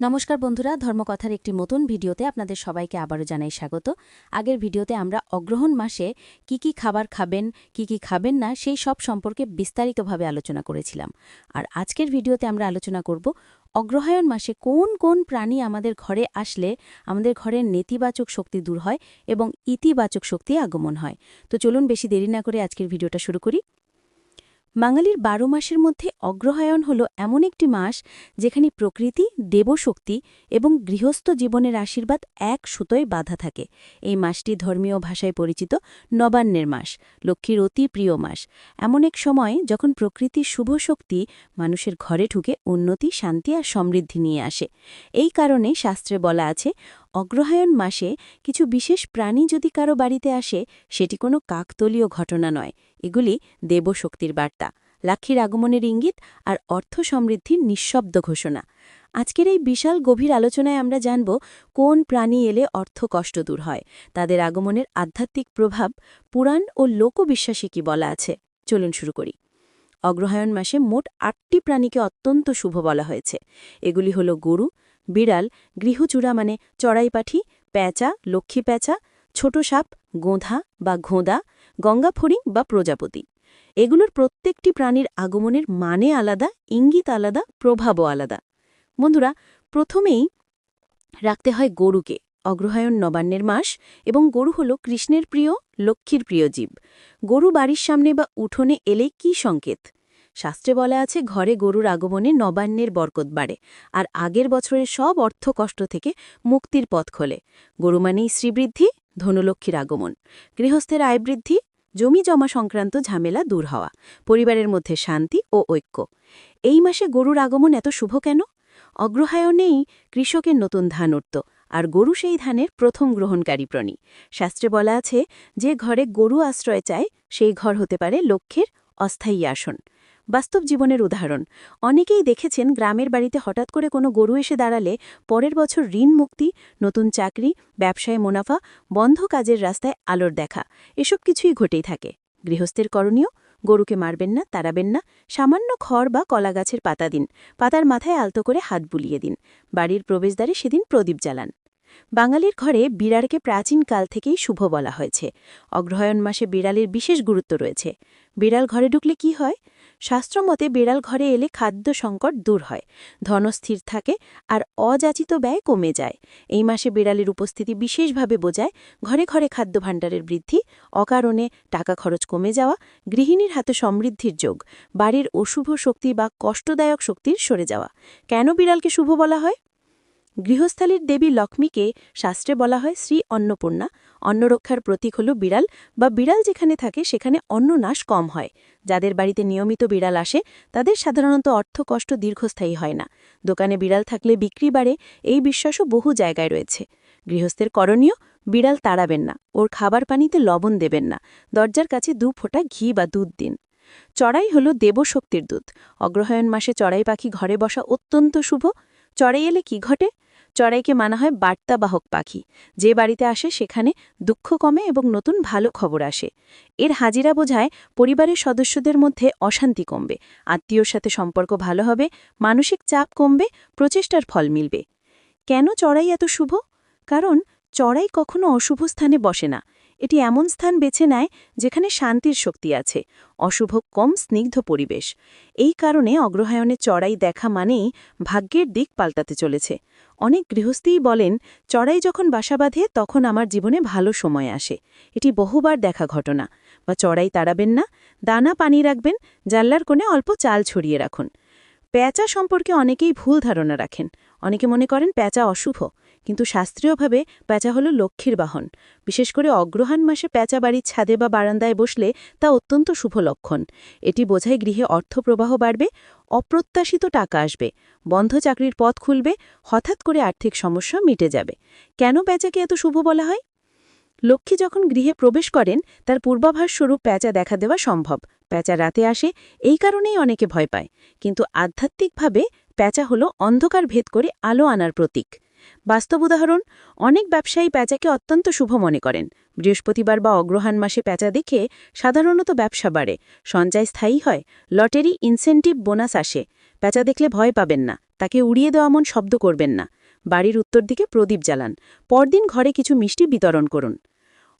নমস্কার বন্ধুরা, ধর্মকথার একটি নতুন ভিডিওতে আপনাদের সবাইকে আবারও জানাই স্বাগত। আগের ভিডিওতে আমরা অগ্রহণ মাসে কি কি খাবার খাবেন, কি কি খাবেন না, সেই সব সম্পর্কে বিস্তারিতভাবে আলোচনা করেছিলাম। আর আজকের ভিডিওতে আমরা আলোচনা করব অগ্রহায়ণ মাসে কোন কোন প্রাণী আমাদের ঘরে আসলে আমাদের ঘরের নেতিবাচক শক্তি দূর হয় এবং ইতিবাচক শক্তি আগমন হয়। তো চলুন বেশি দেরি না করে আজকের ভিডিওটা শুরু করি। বাঙালির বারো মাসের মধ্যে অগ্রহায়ণ হল এমন একটি মাস যেখানে প্রকৃতি, দেবশক্তি এবং গৃহস্থ জীবনের আশীর্বাদ এক সুতোয় বাধা থাকে। এই মাসটি ধর্মীয় ভাষায় পরিচিত নবান্নের মাস, লক্ষ্মীর অতি প্রিয় মাস। এমন এক সময় যখন প্রকৃতির শুভ শক্তি মানুষের ঘরে ঢুকে উন্নতি, শান্তি আর সমৃদ্ধি নিয়ে আসে। এই কারণে শাস্ত্রে বলা আছে, অগ্রহায়ণ মাসে কিছু বিশেষ প্রাণী যদি কারও বাড়িতে আসে, সেটি কোনো কাকতলীয় ঘটনা নয়। এগুলি দেবশক্তির বার্তা, লাক্ষীর আগমনের ইঙ্গিত আর অর্থ সমৃদ্ধির নিঃশব্দ ঘোষণা। আজকের এই বিশাল গভীর আলোচনায় আমরা জানব কোন প্রাণী এলে অর্থ কষ্ট দূর হয়, তাদের আগমনের আধ্যাত্মিক প্রভাব, পুরাণ ও লোকবিশ্বাসে কি বলা আছে। চলুন শুরু করি। অগ্রহায়ণ মাসে মোট আটটি প্রাণীকে অত্যন্ত শুভ বলা হয়েছে। এগুলি হল গরু, বিড়াল, গৃহচূড়া মানে চড়াই পাঠি প্যাঁচা লক্ষ্মী প্যাঁচা ছোট সাপ, গোঁধা বা ঘোঁদা গঙ্গা ফড়িং বা প্রজাপতি। এগুলোর প্রত্যেকটি প্রাণীর আগমনের মানে আলাদা, ইঙ্গিত আলাদা, প্রভাবও আলাদা। বন্ধুরা, প্রথমেই রাখতে হয় গরুকে, অগ্রহায়ণ নবান্নের মাস, এবং গরু হল কৃষ্ণের প্রিয়, লক্ষ্মীর প্রিয় জীব। গরু বাড়ির সামনে বা উঠোনে এলে কি সংকেত? শাস্ত্রে বলা আছে, ঘরে গরুর আগমনে নবান্নের বরকত বাড়ে, আর আগের বছরের সব অর্থ কষ্ট থেকে মুক্তির পথ খোলে। গরু মানেই শ্রীবৃদ্ধি ধনুলক্ষ্মীর আগমন। গৃহস্থের আয় বৃদ্ধি, জমি জমা সংক্রান্ত ঝামেলা দূর হওয়া, পরিবারের মধ্যে শান্তি ও ঐক্য। এই মাসে গরুর আগমন এত শুভ কেন? অগ্রহায়ণেই কৃষকের নতুন ধান উঠত, আর গরু সেই ধানের প্রথম গ্রহণকারী প্রাণী। শাস্ত্রে বলা আছে, যে ঘরে গরু আশ্রয় চায়, সেই ঘর হতে পারে লক্ষ্যের অস্থায়ী আসন। বাস্তব জীবনের উদাহরণ। অনেকেই দেখেছেন গ্রামের বাড়িতে হঠাৎ করে কোনো গরু এসে দাঁড়ালে পরের বছর ঋণ মুক্তি, নতুন চাকরি, ব্যবসায় মুনাফা, বন্ধ কাজের রাস্তায় আলোর দেখা। এসব কিছুই ঘটেই থাকে। গৃহস্থের করণীয়, গরুকে মারবেন না, তাড়াবেন না, সামান্য খড় বা কলা গাছের পাতা দিন, পাতার মাথায় আলতো করে হাত বুলিয়ে দিন। বাড়ির প্রবেশদ্বারে সেদিন প্রদীপ জ্বালান। বাঙালির ঘরে বিড়ালকে প্রাচীনকাল থেকেই শুভ বলা হয়েছে। অগ্রহায়ণ মাসে বিড়ালের বিশেষ গুরুত্ব রয়েছে। বিড়াল ঘরে ঢুকলে কি হয়? শাস্ত্রমতে বিড়াল ঘরে এলে খাদ্য সংকট দূর হয়। ধনস্থির থাকে আর অযাচিত ব্যয় কমে যায়। এই মাসে বিড়ালের উপস্থিতি বিশেষভাবে বোঝায় ঘরে ঘরে খাদ্য ভাণ্ডারের বৃদ্ধি, অকারণে টাকা খরচ কমে যাওয়া, গৃহিণীর হাতে সমৃদ্ধির যোগ, বাড়ির অশুভ শক্তি বা কষ্টদায়ক শক্তির সরে যাওয়া। কেন বিড়ালকে শুভ বলা হয়? গৃহস্থালীর দেবী লক্ষ্মীকে শাস্ত্রে বলা হয় শ্রী অন্নপূর্ণা। অন্নরক্ষার প্রতীক হল বিড়াল বা বিড়াল যেখানে থাকে সেখানে অন্ন নাশ কম হয়। যাদের বাড়িতে নিয়মিত বিড়াল আসে, তাদের সাধারণত অর্থ কষ্ট দীর্ঘস্থায়ী হয় না। দোকানে বিড়াল থাকলে বিক্রি বাড়ে, এই বিশ্বাসও বহু জায়গায় রয়েছে। গৃহস্থের করণীয়, বিড়াল তাড়াবেন না, ওর খাবার পানিতে লবণ দেবেন না, দরজার কাছে দু ফোঁটা ঘি বা দুধ দিন। চড়াই হল দেবশক্তির দুধ। অগ্রহায়ণ মাসে চড়াই পাখি ঘরে বসা অত্যন্ত শুভ। চড়াই এলে কি ঘটে? চড়াইকে মানা হয় বার্তাবাহক পাখি। যে বাড়িতে আসে সেখানে দুঃখ কমে এবং নতুন ভালো খবর আসে। এর হাজিরা বোঝায় পরিবারের সদস্যদের মধ্যে অশান্তি কমবে, আত্মীয়র সাথে সম্পর্ক ভালো হবে, মানসিক চাপ কমবে, প্রচেষ্টার ফল মিলবে। কেন চড়াই এত শুভ? কারণ চড়াই কখনো অশুভ স্থানে বসে না। এটি এমন স্থান বেছে নেয় যেখানে শান্তির শক্তি আছে, অশুভ কম স্নিগ্ধ পরিবেশ। এই কারণে অগ্রহায়ণে চড়াই দেখা মানেই ভাগ্যের দিক পাল্টাতে চলেছে। অনেক গৃহস্থীই বলেন, চড়াই যখন বাসা বাঁধে, তখন আমার জীবনে ভালো সময় আসে। এটি বহুবার দেখা ঘটনা। বা চড়াই তাড়াবেন না, দানা পানি রাখবেন, জানলার কোণে অল্প চাল ছড়িয়ে রাখুন। প্যাঁচা সম্পর্কে অনেকেই ভুল ধারণা রাখেন। অনেকে মনে করেন, প্যাঁচা অশুভ। কিন্তু শাস্ত্রীয়ভাবে প্যাঁচা হল লক্ষ্মীর বাহন। বিশেষ করে অগ্রহাণ মাসে প্যাঁচা বাড়ির ছাদে বা বারান্দায় বসলে তা অত্যন্ত শুভ লক্ষণ। এটি বোঝায় গৃহে অর্থপ্রবাহ বাড়বে, অপ্রত্যাশিত টাকা আসবে, বন্ধ চাকরির পথ খুলবে, হঠাৎ করে আর্থিক সমস্যা মিটে যাবে। কেন প্যাঁচাকে এত শুভ বলা হয়? লক্ষ্মী যখন গৃহে প্রবেশ করেন, তার পূর্বাভাস স্বরূপ প্যাঁচা দেখা দেওয়া সম্ভব। প্যাঁচা রাতে আসে, এই কারণেই অনেকে ভয় পায়। কিন্তু আধ্যাত্মিকভাবে প্যাঁচা হল অন্ধকার ভেদ করে আলো আনার প্রতীক। বাস্তব উদাহরণ, অনেক ব্যবসায়ী প্যাঁচাকে অত্যন্ত শুভ মনে করেন। বৃহস্পতিবার বা অগ্রহাণ মাসে প্যাঁচা দেখে সাধারণত ব্যবসা বাড়ে, সঞ্চয় স্থায়ী হয়, লটারি ইনসেন্টিভ বোনাস আসে। প্যাঁচা দেখলে ভয় পাবেন না, তাকে উড়িয়ে দেওয়া মন শব্দ করবেন না। বাড়ির উত্তর দিকে প্রদীপ জ্বালান। পরদিন ঘরে কিছু মিষ্টি বিতরণ করুন।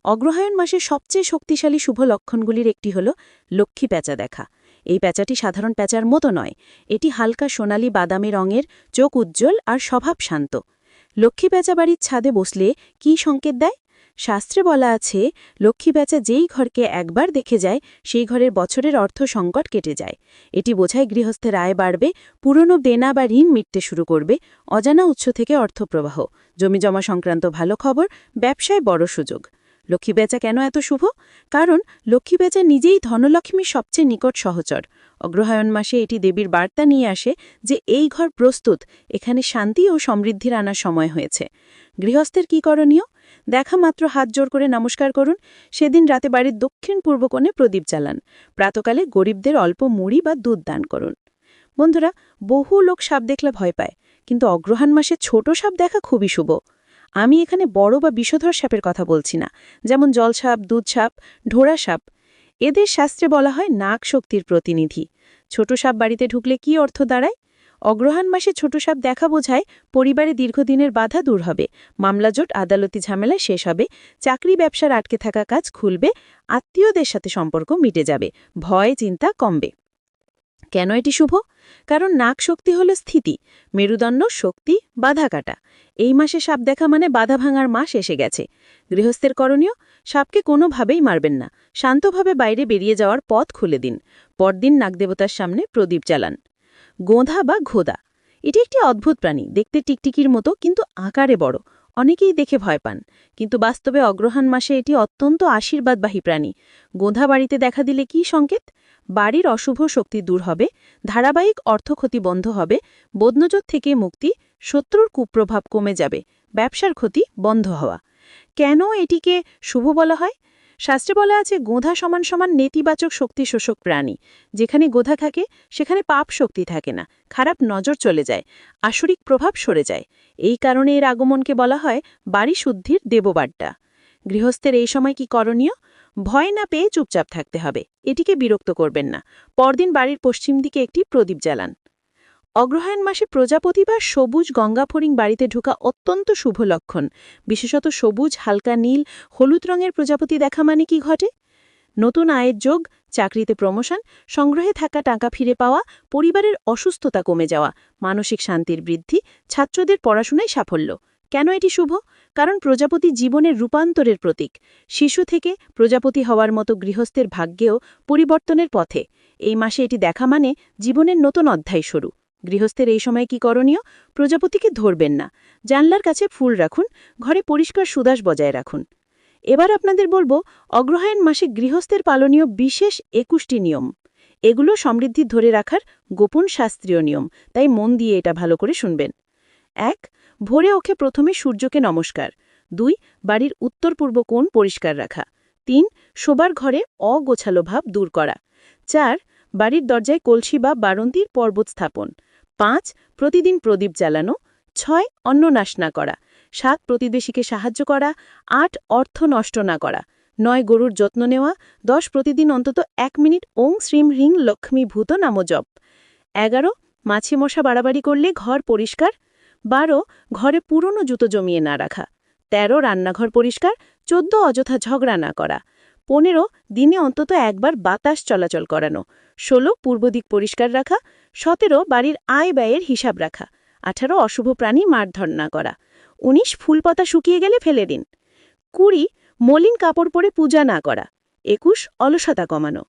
অগ্রহায়ণ মাসের সবচেয়ে শক্তিশালী শুভ লক্ষণগুলির একটি হল লক্ষ্মী প্যাঁচা দেখা। এই প্যাঁচাটি সাধারণ প্যাঁচার মতো নয়, এটি হালকা সোনালি বাদামি রঙের, চোখ উজ্জ্বল আর স্বভাব শান্ত। লক্ষ্মী বেচা বাড়ির ছাদে বসলে কি সংকেত দেয়? শাস্ত্রে বলা আছে, লক্ষ্মী বেচা যেই ঘরকে একবার দেখে যায়, সেই ঘরের বছরের অর্থ সংকট কেটে যায়। এটি বোঝায় গৃহস্থের আয় বাড়বে, পুরনো দেনা বা ঋণ মিটতে শুরু করবে। অজানা উৎস থেকে অর্থপ্রবাহ। জমিজমা সংক্রান্ত ভালো খবর, ব্যবসায় বড় সুযোগ। লক্ষ্মী বেচা কেন এত শুভ? কারণ লক্ষ্মী বেচা নিজেই ধনলক্ষ্মীর সবচেয়ে নিকট সহচর। অগ্রহায়ণ মাসে এটি দেবীর বার্তা নিয়ে আসে যে এই ঘর প্রস্তুত, এখানে শান্তি ও সমৃদ্ধির আনার সময় হয়েছে। গৃহস্থের কি করণীয়? দেখা মাত্র হাত জোর করে নমস্কার করুন। সেদিন রাতে বাড়ির দক্ষিণ পূর্ব কোণে প্রদীপ জ্বালান। প্রাতকালে গরিবদের অল্প মুড়ি বা দুধ দান করুন। বন্ধুরা, বহু লোক সাপ দেখলে ভয় পায়, কিন্তু অগ্রহায়ণ মাসে ছোট সাপ দেখা খুবই শুভ। আমি এখানে বড় বা বিষধর সাপের কথা বলছি না, যেমন জলসাপ দুধ সাপ ঢোড়া সাপ এদের শাস্ত্রে বলা হয় নাক শক্তির প্রতিনিধি। ছোট সাপ বাড়িতে ঢুকলে কি অর্থ দাঁড়ায়? অগ্রহায়ণ মাসে ছোট সাপ দেখা বোঝায় পরিবারে দীর্ঘদিনের বাধা দূর হবে মামলাজোট আদালতি ঝামেলা শেষ হবে, চাকরি ব্যবসার আটকে থাকা কাজ খুলবে, আত্মীয়দের সাথে সম্পর্ক মিটে যাবে, ভয়, চিন্তা কমবে। কেন এটি শুভ? কারণ নাক শক্তি হল স্থিতি, মেরুদণ্ড শক্তি বাধা কাটা এই মাসে সাপ দেখা মানে বাধা ভাঙার মাস এসে গেছে। গৃহস্থের করণীয়, সাপকে কোনোভাবেই মারবেন না। শান্তভাবে বাইরে বেরিয়ে যাওয়ার পথ খুলে দিন। পরদিন নাগদেবতার সামনে প্রদীপ চালান গোঁধা বা ঘোদা। এটি একটি অদ্ভুত প্রাণী, দেখতে টিকটিকির মতো, কিন্তু আকারে বড়। অনেকেই দেখে ভয় পান, কিন্তু বাস্তবে অগ্রহাণ মাসে এটি অত্যন্ত আশীর্বাদবাহী প্রাণী। গোঁধা বাড়িতে দেখা দিলে কি সংকেত? বাড়ির অশুভ শক্তি দূর হবে, ধারাবাহিক অর্থক্ষতি বন্ধ হবে, বদনজর থেকে মুক্তি, শত্রুর কুপ্রভাব কমে যাবে, ব্যবসার ক্ষতি বন্ধ হওয়া। কেন এটিকে শুভ বলা হয়? শাস্ত্রে বলা আছে, গোধা সমান সমান নেতিবাচক শক্তি শোষক প্রাণী। যেখানে গোধা থাকে, সেখানে পাপ শক্তি থাকে না, খারাপ নজর চলে যায়, আসরিক প্রভাব সরে যায়। এই কারণে এর আগমনকে বলা হয় বাড়ি শুদ্ধির দেববাড্ডা গৃহস্থের এই সময় কি করণীয়? ভয় না পেয়ে চুপচাপ থাকতে হবে। এটিকে বিরক্ত করবেন না। পরদিন বাড়ির পশ্চিম দিকে একটি প্রদীপ জ্বালান। অগ্রহায়ণ মাসে প্রজাপতি বা সবুজ গঙ্গাফরিং বাড়িতে ঢোকা অত্যন্ত শুভ লক্ষণ। বিশেষত সবুজ, হালকা নীল, হলুদ রঙের প্রজাপতি দেখা মানে কি ঘটে? নতুন আয়ের যোগ, চাকরিতে প্রমোশন, সংগ্রহে থাকা টাকা ফিরে পাওয়া, পরিবারের অসুস্থতা কমে যাওয়া, মানসিক শান্তির বৃদ্ধি, ছাত্রদের পড়াশোনায় সাফল্য। কেন এটি শুভ? কারণ প্রজাপতি জীবনের রূপান্তরের প্রতীক। শিশু থেকে প্রজাপতি হওয়ার মতো গৃহস্থের ভাগ্যেও পরিবর্তনের পথে। এই মাসে এটি দেখা মানে জীবনের নতুন অধ্যায় শুরু। গৃহস্থের এই সময় কি করণীয়? প্রজাপতিকে ধরবেন না। জানলার কাছে ফুল রাখুন, ঘরে পরিষ্কার সুদাস বজায় রাখুন। এবার আপনাদের বলব, অগ্রহায়ণ মাসে গৃহস্থের পালনীয় বিশেষ একুশটি নিয়ম। এগুলো সমৃদ্ধি ধরে রাখার গোপন শাস্ত্রীয় নিয়ম, তাই মন দিয়ে এটা ভালো করে শুনবেন। এক ভোরে ওকে প্রথমে সূর্যকে নমস্কার। দুই, বাড়ির উত্তর পূর্ব কোণ পরিষ্কার রাখা। তিন, শোবার ঘরে অগোছালো ভাব দূর করা। চার, বাড়ির দরজায় কলসি বা বারন্তির পর্বত স্থাপন। পাঁচ, প্রতিদিন প্রদীপ জ্বালানো। ছয়, অন্ন নাশ না করা। সাত, প্রতিবেশীকে সাহায্য করা। আট, অর্থ নষ্ট না করা। নয়, গরুর যত্ন নেওয়া। দশ, প্রতিদিন অন্তত এক মিনিট ওং শ্রীম হ্রিং লক্ষ্মী ভূত নামজপ এগারো, মাছি মশা বাড়াবাড়ি করলে ঘর পরিষ্কার। বারো, ঘরে পুরনো জুতো জমিয়ে না রাখা। তেরো, রান্নাঘর পরিষ্কার। চোদ্দ, অযথা ঝগড়া না করা। পনেরো, দিনে অন্তত একবার বাতাস চলাচল করানো। ষোলো, পূর্ব দিক পরিষ্কার রাখা। সতেরো, বাড়ির আয় ব্যয়ের হিসাব রাখা। আঠারো, অশুভ প্রাণী মারধর না করা। উনিশ ফুলপাতা শুকিয়ে গেলে ফেলে দিন। কুড়ি, মলিন কাপড় পরে পূজা না করা। একুশ, অলসতা কমানো।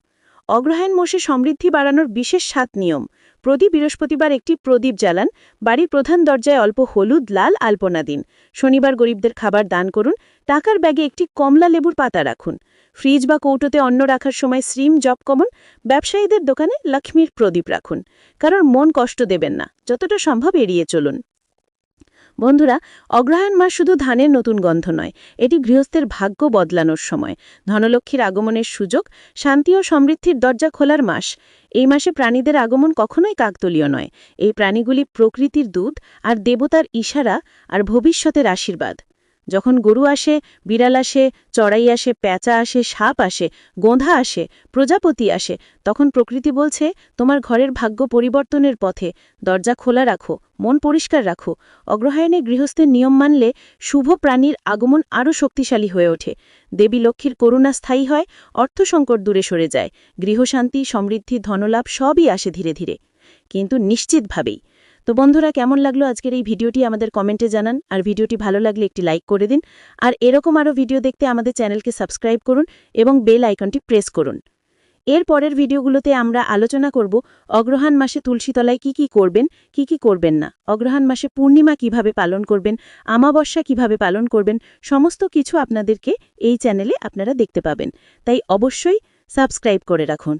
অগ্রহায়ণ মোষে সমৃদ্ধি বাড়ানোর বিশেষ সাত নিয়ম। প্রতি বৃহস্পতিবার একটি প্রদীপ জ্বালান। বাড়ির প্রধান দরজায় অল্প হলুদ, লাল আলপনা দিন। শনিবার গরিবদের খাবার দান করুন। টাকার ব্যাগে একটি কমলা লেবুর পাতা রাখুন। ফ্রিজ বা কৌটোতে অন্ন রাখার সময় শ্রীম জপ কমন। ব্যবসায়ীদের দোকানে লক্ষ্মীর প্রদীপ রাখুন। কারণ মন কষ্ট দেবেন না। যতটা সম্ভব এড়িয়ে চলুন। বন্ধুরা, অগ্রহায়ণ মাস শুধু ধানের নতুন গন্ধ নয়, এটি গৃহস্থের ভাগ্য বদলানোর সময়। ধনলক্ষ্মীর আগমনের সুযোগ, শান্তি ও সমৃদ্ধির দরজা খোলার মাস। এই মাসে প্রাণীদের আগমন কখনোই কাকতলীয় নয়। এই প্রাণীগুলি প্রকৃতির দুধ আর দেবতার ইশারা আর ভবিষ্যতের আশীর্বাদ। যখন গরু আসে, বিড়াল আসে, চড়াই আসে, প্যাঁচা আসে, সাপ আসে, গোঁধা আসে, প্রজাপতি আসে, তখন প্রকৃতি বলছে, তোমার ঘরের ভাগ্য পরিবর্তনের পথে। দরজা খোলা রাখো, মন পরিষ্কার রাখো। অগ্রহায়ণে গৃহস্থের নিয়ম মানলে শুভ প্রাণীর আগমন আরও শক্তিশালী হয়ে ওঠে। দেবী লক্ষ্মীর করুণা স্থায়ী হয়, অর্থসংকট দূরে সরে যায়। গৃহশান্তি, সমৃদ্ধি, ধনলাভ সবই আসে ধীরে ধীরে। কিন্তু নিশ্চিতভাবেই তো বন্ধুরা, কেমন লাগল আজকের এই ভিডিওটি আমাদের কমেন্টে জানান। আর ভিডিওটি ভালো লাগলে একটি লাইক করে দিন। আর এরকম আরও ভিডিও দেখতে আমাদের চ্যানেলকে সাবস্ক্রাইব করুন এবং বেল আইকনটি প্রেস করুন। এর পরের ভিডিওগুলোতে আমরা আলোচনা করব, অগ্রহায়ণ মাসে তুলসীতলায় কি কি করবেন, কি কি করবেন না, অগ্রহায়ণ মাসে পূর্ণিমা কীভাবে পালন করবেন আমাবস্যা কীভাবে পালন করবেন, সমস্ত কিছু আপনাদেরকে এই চ্যানেলে আপনারা দেখতে পাবেন। তাই অবশ্যই সাবস্ক্রাইব করে রাখুন।